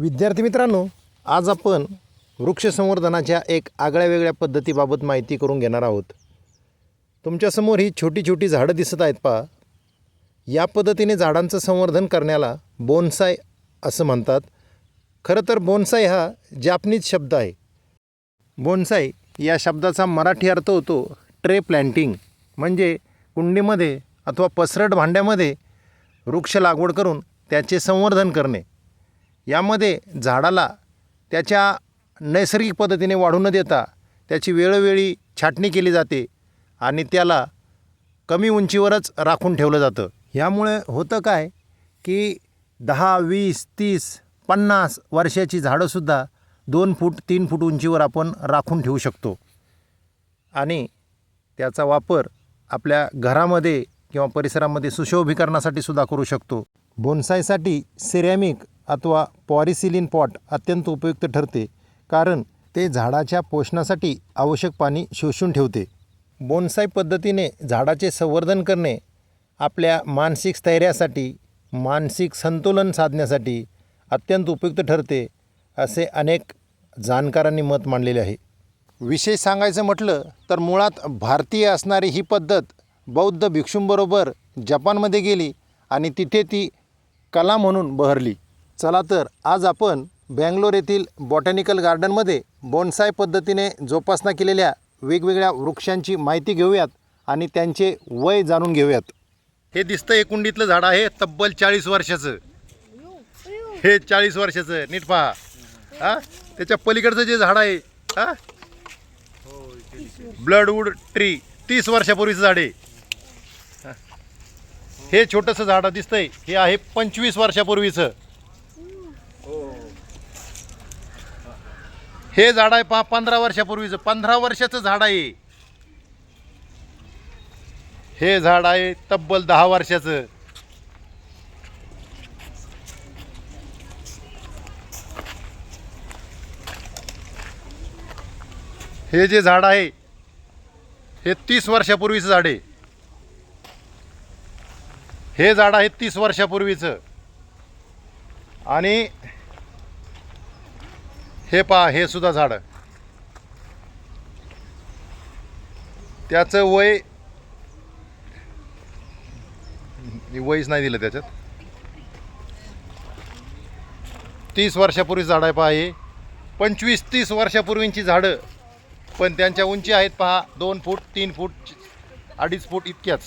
विद्यार्थी मित्रांनो आज आपण वृक्ष संवर्धनाच्या एक आगळ्या वेगळ्या पद्धतीबाबत माहिती करून घेणार आहोत. तुमच्यासमोर ही छोटी छोटी झाडं दिसत आहेत पहा. या पद्धतीने झाडांचं संवर्धन करण्याला बोनसाय असं म्हणतात. खरं तर बोनसाय हा जापनीज शब्द आहे. बोनसाय या शब्दाचा मराठी अर्थ होतो ट्रे प्लॅन्टिंग म्हणजे कुंडीमध्ये अथवा पसरट भांड्यामध्ये वृक्ष लागवड करून त्याचे संवर्धन करणे. यामध्ये झाडाला त्याच्या नैसर्गिक पद्धतीने वाढू न देता त्याची वेळोवेळी छाटणी केली जाते आणि त्याला कमी उंचीवरच राखून ठेवलं जातं. ह्यामुळे होतं काय की दहा वीस तीस पन्नास वर्षाची झाडंसुद्धा दोन फूट तीन फूट उंचीवर आपण राखून ठेवू शकतो. आणि त्याचा वापर आपल्या घरामध्ये किंवा परिसरामध्ये सुशोभीकरणासाठी सुद्धा करू शकतो. बोनसायसाठी सिरॅमिक अथवा पॉरिसिलिन पॉट अत्यंत उपयुक्त ठरते कारण ते झाडाच्या पोषणासाठी आवश्यक पाणी शोषून ठेवते. बोनसाय पद्धतीने झाडाचे संवर्धन करणे आपल्या मानसिक स्थैर्यासाठी मानसिक संतुलन साधण्यासाठी अत्यंत उपयुक्त ठरते असे अनेक जाणकारांनी मत मांडलेले आहे. विशेष सांगायचं म्हटलं तर मुळात भारतीय असणारी ही पद्धत बौद्ध भिक्षूंबरोबर जपानमध्ये गेली आणि तिथे ती कला म्हणून बहरली. चला तर आज आपण बँगलोर येथील बॉटॅनिकल गार्डनमध्ये बोनसाय पद्धतीने जोपासना केलेल्या वेगवेगळ्या वृक्षांची माहिती घेऊयात आणि त्यांचे वय जाणून घेऊयात. हे दिसतं हे कुंडीतलं झाड आहे तब्बल चाळीस वर्षाचं. हे चाळीस वर्षाचं नीट पहा. हा? त्याच्या पलीकडचं जे झाड आहे हा? ब्लडवूड ट्री तीस वर्षापूर्वीचं झाड आहे. हे छोटंसं झाड दिसतंय हे आहे पंचवीस वर्षापूर्वीचं. हे झाड आहे पहा पंधरा वर्षापूर्वीचं पंधरा वर्षाचं झाड आहे. हे झाड आहे तब्बल दहा वर्षाचं. हे जे झाड आहे हे तीस वर्षापूर्वीचं झाड आहे. हे झाड आहे तीस वर्षापूर्वीचं. आणि हे पहा हे सुद्धा झाड. त्याचं वय वयच नाही दिलं त्याच्यात. तीस वर्षापूर्वी झाड आहे पहा हे. पंचवीस तीस वर्षापूर्वींची झाडं. पण त्यांच्या उंची आहेत पहा दोन फूट तीन फूट अडीच फूट इतक्याच.